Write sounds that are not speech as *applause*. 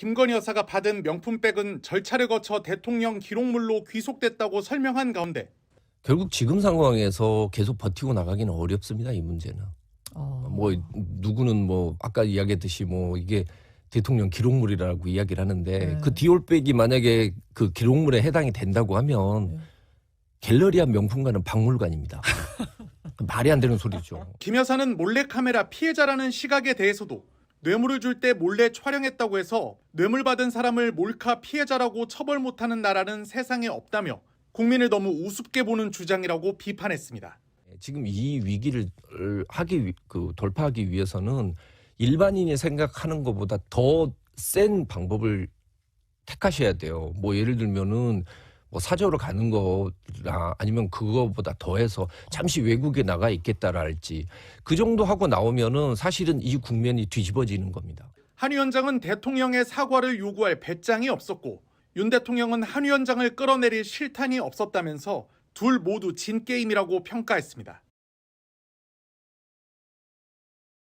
김건희 여사가 받은 명품백은 절차를 거쳐 대통령 기록물로 귀속됐다고 설명한 가운데 결국 지금 상황에서 계속 버티고 나가기는 어렵습니다. 이 문제는. 어. 뭐 누구는 뭐 아까 이야기했듯이 뭐 이게 대통령 기록물이라고 이야기를 하는데 네. 그 디올백이 만약에 그 기록물에 해당이 된다고 하면 네. 갤러리아 명품관은 박물관입니다. *laughs* 말이 안 되는 소리죠. 김 여사는 몰래카메라 피해자라는 시각에 대해서도 뇌물을 줄 때 몰래 촬영했다고 해서 뇌물 받은 사람을 몰카 피해자라고 처벌 못하는 나라는 세상에 없다며 국민을 너무 우습게 보는 주장이라고 비판했습니다. 지금 이 위기를 하기 위- 그 돌파하기 위해서는 일반인이 생각하는 것보다 더 센 방법을 택하셔야 돼요. 뭐 예를 들면은 뭐 사저로 가는 거나 아니면 그거보다 더해서 잠시 외국에 나가 있겠다랄지 그 정도 하고 나오면은 사실은 이 국면이 뒤집어지는 겁니다. 한 위원장은 대통령의 사과를 요구할 배짱이 없었고 윤 대통령은 한 위원장을 끌어내릴 실탄이 없었다면서 둘 모두 진 게임이라고 평가했습니다.